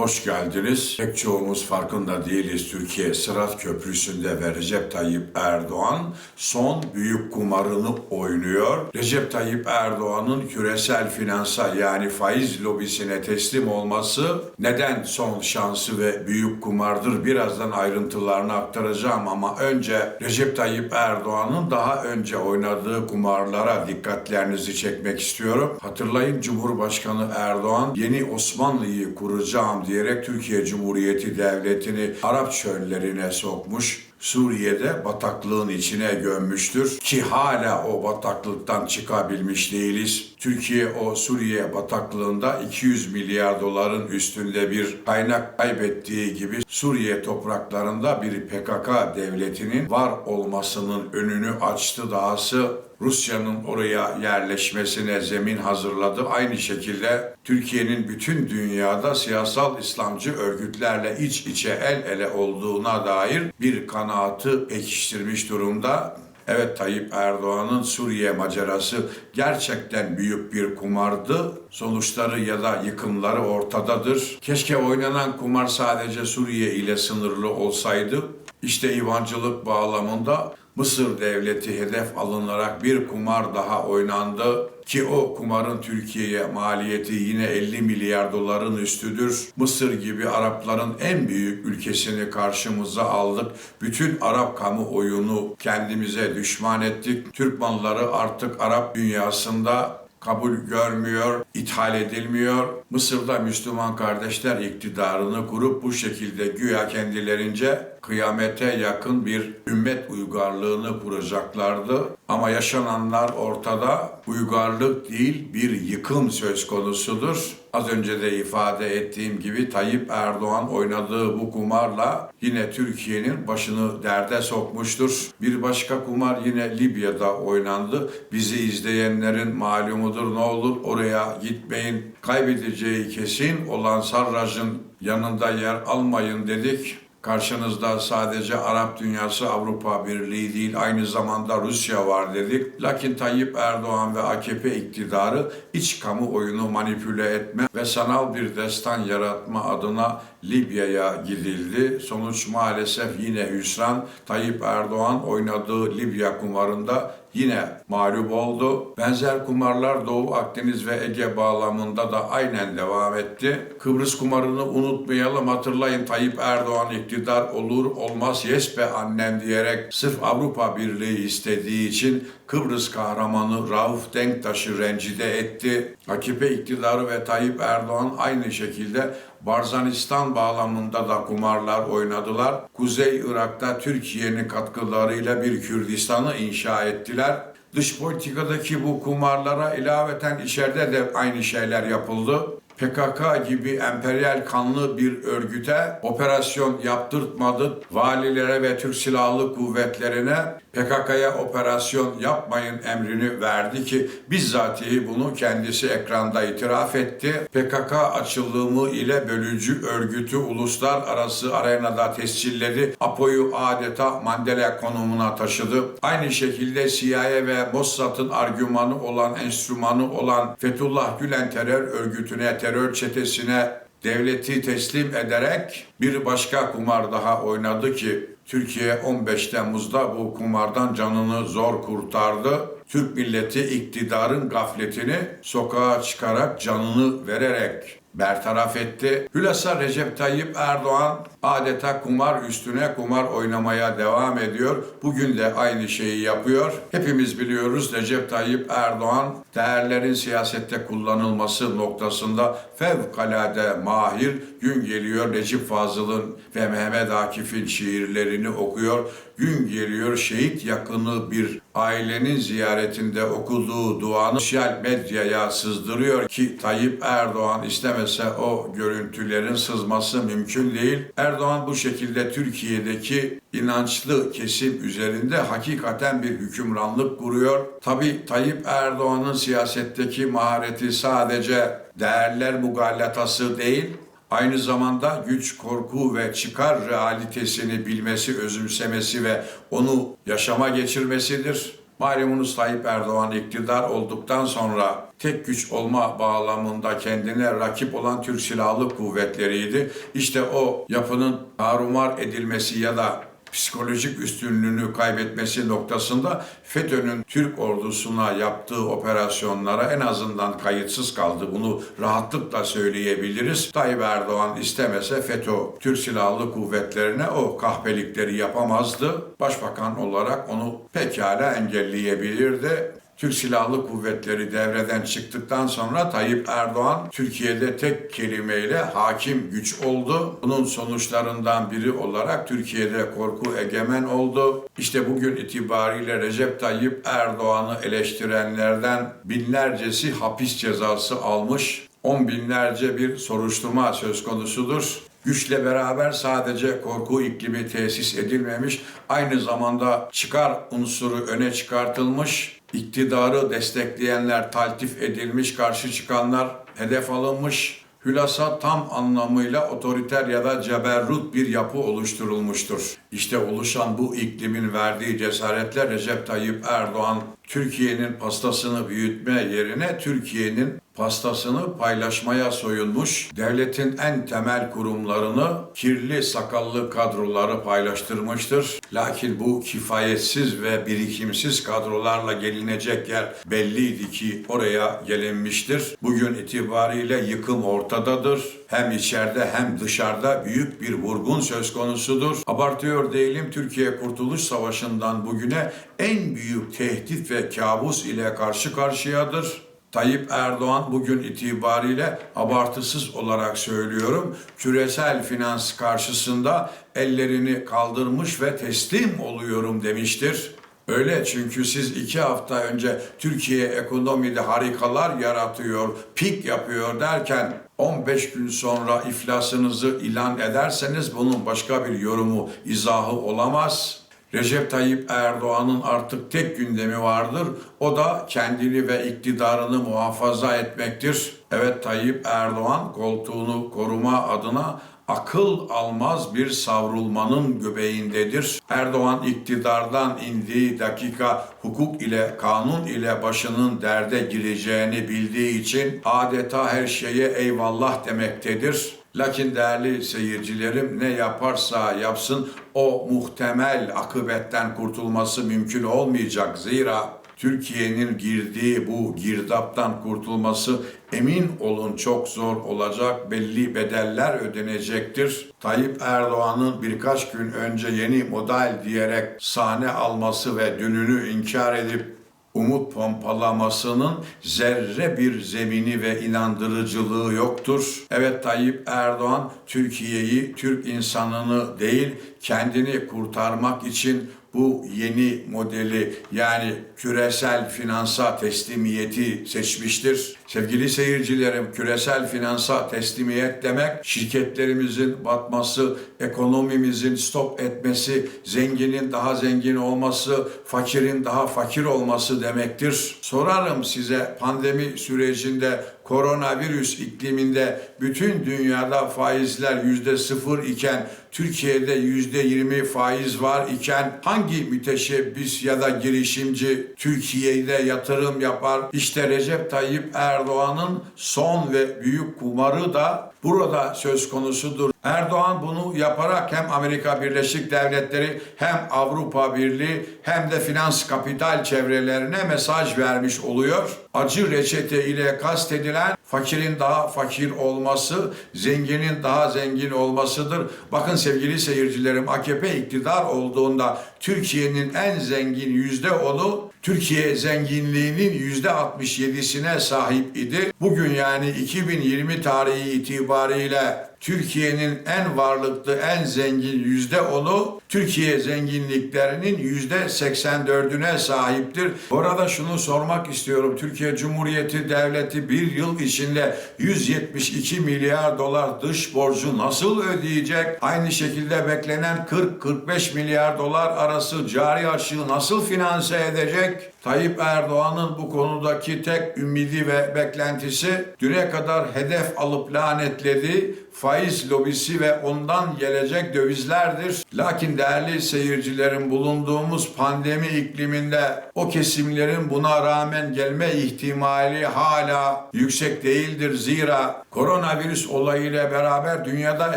Hoş geldiniz. Pek çoğumuz farkında değiliz. Türkiye Sırat Köprüsü'nde ve Recep Tayyip Erdoğan son büyük kumarını oynuyor. Recep Tayyip Erdoğan'ın küresel finansa yani faiz lobisine teslim olması neden son şansı ve büyük kumardır? Birazdan ayrıntılarını aktaracağım ama önce Recep Tayyip Erdoğan'ın daha önce oynadığı kumarlara dikkatlerinizi çekmek istiyorum. Hatırlayın Cumhurbaşkanı Erdoğan yeni Osmanlı'yı kuracağım diyerek Türkiye Cumhuriyeti Devleti'ni Arap çöllerine sokmuş. Suriye'de bataklığın içine gömmüştür ki hala o bataklıktan çıkabilmiş değiliz. Türkiye o Suriye bataklığında 200 milyar doların üstünde bir kaynak kaybettiği gibi Suriye topraklarında bir PKK devletinin var olmasının önünü açtı dahası Rusya'nın oraya yerleşmesine zemin hazırladı. Aynı şekilde Türkiye'nin bütün dünyada siyasal İslamcı örgütlerle iç içe el ele olduğuna dair bir kanaatı pekiştirmiş durumda. Evet Tayyip Erdoğan'ın Suriye macerası gerçekten büyük bir kumardı. Sonuçları ya da yıkımları ortadadır. Keşke oynanan kumar sadece Suriye ile sınırlı olsaydı. İşte İvancılık bağlamında Mısır devleti hedef alınarak bir kumar daha oynandı ki o kumarın Türkiye'ye maliyeti yine 50 milyar doların üstüdür. Mısır gibi Arapların en büyük ülkesini karşımıza aldık. Bütün Arap kamuoyunu kendimize düşman ettik. Türk malları artık Arap dünyasında kabul görmüyor, ithal edilmiyor. Mısır'da Müslüman kardeşler iktidarını kurup bu şekilde güya kendilerince kıyamete yakın bir ümmet uygarlığını kuracaklardı. Ama yaşananlar ortada uygarlık değil bir yıkım söz konusudur. Az önce de ifade ettiğim gibi Tayyip Erdoğan oynadığı bu kumarla yine Türkiye'nin başını derde sokmuştur. Bir başka kumar yine Libya'da oynandı. Bizi izleyenlerin malumudur ne olur oraya gitmeyin. Kaybedeceği kesin olan Sarraj'ın yanında yer almayın dedik. Karşınızda sadece Arap dünyası Avrupa Birliği değil aynı zamanda Rusya var dedik. Lakin Tayyip Erdoğan ve AKP iktidarı iç kamuoyunu manipüle etme ve sanal bir destan yaratma adına Libya'ya gidildi. Sonuç maalesef yine hüsran. Tayyip Erdoğan oynadığı Libya kumarında yine mağlup oldu. Benzer kumarlar Doğu Akdeniz ve Ege bağlamında da aynen devam etti. Kıbrıs kumarını unutmayalım. Hatırlayın Tayyip Erdoğan iktidar olur olmaz yes be annem diyerek sırf Avrupa Birliği istediği için Kıbrıs kahramanı Rauf Denktaş'ı rencide etti. AKP iktidarı ve Tayyip Erdoğan aynı şekilde Barzanistan bağlamında da kumarlar oynadılar. Kuzey Irak'ta Türkiye'nin katkılarıyla bir Kürdistan'ı inşa ettiler. Dış politikadaki bu kumarlara ilaveten içeride de aynı şeyler yapıldı. PKK gibi emperyal kanlı bir örgüte operasyon yaptırtmadı. Valilere ve Türk Silahlı Kuvvetlerine PKK'ya operasyon yapmayın emrini verdi ki bizzatihi bunu kendisi ekranda itiraf etti. PKK açılımı ile bölücü örgütü uluslararası arenada tescilledi. APO'yu adeta Mandela konumuna taşıdı. Aynı şekilde CIA ve Mossad'ın argümanı olan, enstrümanı olan Fethullah Gülen terör örgütüne, terör çetesine devleti teslim ederek bir başka kumar daha oynadı ki Türkiye 15 Temmuz'da bu kumardan canını zor kurtardı. Türk milleti iktidarın gafletini sokağa çıkarak canını vererek bertaraf etti. Hülasa Recep Tayyip Erdoğan adeta kumar üstüne kumar oynamaya devam ediyor. Bugün de aynı şeyi yapıyor. Hepimiz biliyoruz Recep Tayyip Erdoğan değerlerin siyasette kullanılması noktasında fevkalade mahir. Gün geliyor Necip Fazıl'ın ve Mehmet Akif'in şiirlerini okuyor. Gün geliyor şehit yakını bir ailenin ziyaretinde okuduğu duanı sosyal medyaya sızdırıyor ki Tayyip Erdoğan istemese o görüntülerin sızması mümkün değil. Erdoğan bu şekilde Türkiye'deki inançlı kesim üzerinde hakikaten bir hükümranlık kuruyor. Tabi Tayyip Erdoğan'ın siyasetteki mahareti sadece değerler mugallatası değil, aynı zamanda güç, korku ve çıkar realitesini bilmesi, özümsemesi ve onu yaşama geçirmesidir. Malumunuz Tayyip Erdoğan iktidar olduktan sonra tek güç olma bağlamında kendine rakip olan Türk Silahlı Kuvvetleri'ydi. İşte o yapının tarumar edilmesi ya da psikolojik üstünlüğünü kaybetmesi noktasında FETÖ'nün Türk ordusuna yaptığı operasyonlara en azından kayıtsız kaldı. Bunu rahatlıkla söyleyebiliriz. Tayyip Erdoğan istemese FETÖ Türk Silahlı Kuvvetlerine o kahpelikleri yapamazdı. Başbakan olarak onu pekala engelleyebilirdi. Türk Silahlı Kuvvetleri devreden çıktıktan sonra Tayyip Erdoğan Türkiye'de tek kelimeyle hakim güç oldu. Bunun sonuçlarından biri olarak Türkiye'de korku egemen oldu. İşte bugün itibariyle Recep Tayyip Erdoğan'ı eleştirenlerden binlercesi hapis cezası almış. On binlerce bir soruşturma söz konusudur. Güçle beraber sadece korku iklimi tesis edilmemiş, aynı zamanda çıkar unsuru öne çıkartılmış, iktidarı destekleyenler taltif edilmiş, karşı çıkanlar hedef alınmış, hülasa tam anlamıyla otoriter ya da ceberrut bir yapı oluşturulmuştur. İşte oluşan bu iklimin verdiği cesaretle Recep Tayyip Erdoğan Türkiye'nin pastasını büyütme yerine Türkiye'nin pastasını paylaşmaya soyunmuş, devletin en temel kurumlarını kirli sakallı kadroları paylaştırmıştır. Lakin bu kifayetsiz ve birikimsiz kadrolarla gelinecek yer belliydi ki oraya gelinmiştir. Bugün itibariyle yıkım ortadadır. Hem içeride hem dışarıda büyük bir vurgun söz konusudur. Abartıyor değilim Türkiye Kurtuluş Savaşı'ndan bugüne en büyük tehdit ve kabus ile karşı karşıyadır. Tayyip Erdoğan bugün itibariyle abartısız olarak söylüyorum küresel finans karşısında ellerini kaldırmış ve teslim oluyorum demiştir. Öyle çünkü siz iki hafta önce Türkiye ekonomide harikalar yaratıyor, pik yapıyor derken 15 gün sonra iflasınızı ilan ederseniz bunun başka bir yorumu, izahı olamaz. Recep Tayyip Erdoğan'ın artık tek gündemi vardır. O da kendini ve iktidarını muhafaza etmektir. Evet Tayyip Erdoğan koltuğunu koruma adına akıl almaz bir savrulmanın göbeğindedir. Erdoğan iktidardan indiği dakika hukuk ile kanun ile başının derde gireceğini bildiği için adeta her şeye eyvallah demektedir. Lakin değerli seyircilerim ne yaparsa yapsın o muhtemel akıbetten kurtulması mümkün olmayacak. Zira Türkiye'nin girdiği bu girdaptan kurtulması emin olun çok zor olacak. Belli bedeller ödenecektir. Tayyip Erdoğan'ın birkaç gün önce yeni model diyerek sahne alması ve dününü inkar edip umut pompalamasının zerre bir zemini ve inandırıcılığı yoktur. Evet Tayyip Erdoğan Türkiye'yi, Türk insanını değil kendini kurtarmak için bu yeni modeli yani küresel finansa teslimiyeti seçmiştir. Sevgili seyircilerim küresel finansa teslimiyet demek şirketlerimizin batması, ekonomimizin stop etmesi, zenginin daha zengin olması, fakirin daha fakir olması demektir. Sorarım size pandemi sürecinde koronavirüs ikliminde bütün dünyada faizler yüzde sıfır iken Türkiye'de yüzde yirmi faiz var iken hangi müteşebbis ya da girişimci Türkiye'de yatırım yapar? İşte Recep Tayyip Erdoğan'ın son ve büyük kumarı da burada söz konusudur. Erdoğan bunu yaparak hem Amerika Birleşik Devletleri hem Avrupa Birliği hem de finans kapital çevrelerine mesaj vermiş oluyor. Acı reçete ile kastedilen fakirin daha fakir olması, zenginin daha zengin olmasıdır. Bakın sevgili seyircilerim AKP iktidar olduğunda Türkiye'nin en zengin yüzde onu Türkiye zenginliğinin yüzde 67'sine sahip idi. Bugün yani 2020 tarihi itibariyle itibariyle Türkiye'nin en varlıklı, en zengin yüzde onu Türkiye zenginliklerinin yüzde 84'üne sahiptir. Orada şunu sormak istiyorum. Türkiye Cumhuriyeti Devleti bir yıl içinde 172 milyar dolar dış borcu nasıl ödeyecek? Aynı şekilde beklenen 40-45 milyar dolar arası cari açığı nasıl finanse edecek? Tayyip Erdoğan'ın bu konudaki tek ümidi ve beklentisi düne kadar hedef alıp lanetlediği faiz lobisi ve ondan gelecek dövizlerdir. Lakin değerli seyircilerin bulunduğumuz pandemi ikliminde o kesimlerin buna rağmen gelme ihtimali hala yüksek değildir. Zira koronavirüs olayıyla beraber dünyada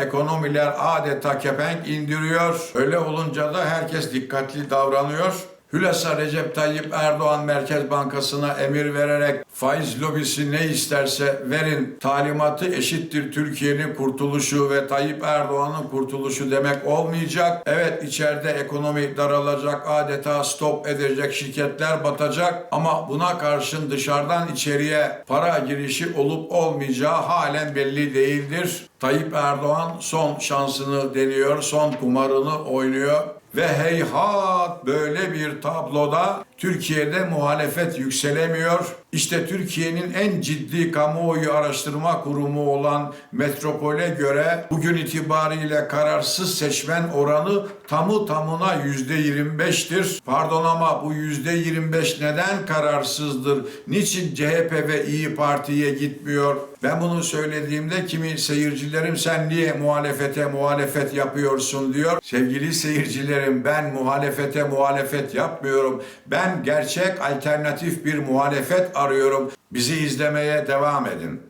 ekonomiler adeta kepenk indiriyor. Öyle olunca da herkes dikkatli davranıyor. Hülasa Recep Tayyip Erdoğan Merkez Bankası'na emir vererek faiz lobisi ne isterse verin talimatı eşittir Türkiye'nin kurtuluşu ve Tayyip Erdoğan'ın kurtuluşu demek olmayacak. Evet içeride ekonomi daralacak adeta stop edecek şirketler batacak ama buna karşın dışarıdan içeriye para girişi olup olmayacağı halen belli değildir. Tayyip Erdoğan son şansını deniyor, son kumarını oynuyor. Ve heyhat böyle bir tabloda Türkiye'de muhalefet yükselemiyor. İşte Türkiye'nin en ciddi kamuoyu araştırma kurumu olan Metropol'e göre bugün itibariyle kararsız seçmen oranı tamı tamına yüzde 25'tir. Pardon ama bu yüzde 25 neden kararsızdır? Niçin CHP ve İyi Parti'ye gitmiyor? Ben bunu söylediğimde kimi seyircilerim sen niye muhalefete muhalefet yapıyorsun diyor. Sevgili seyircilerim ben muhalefete muhalefet yapmıyorum. Ben gerçek alternatif bir muhalefet arıyorum. Bizi izlemeye devam edin.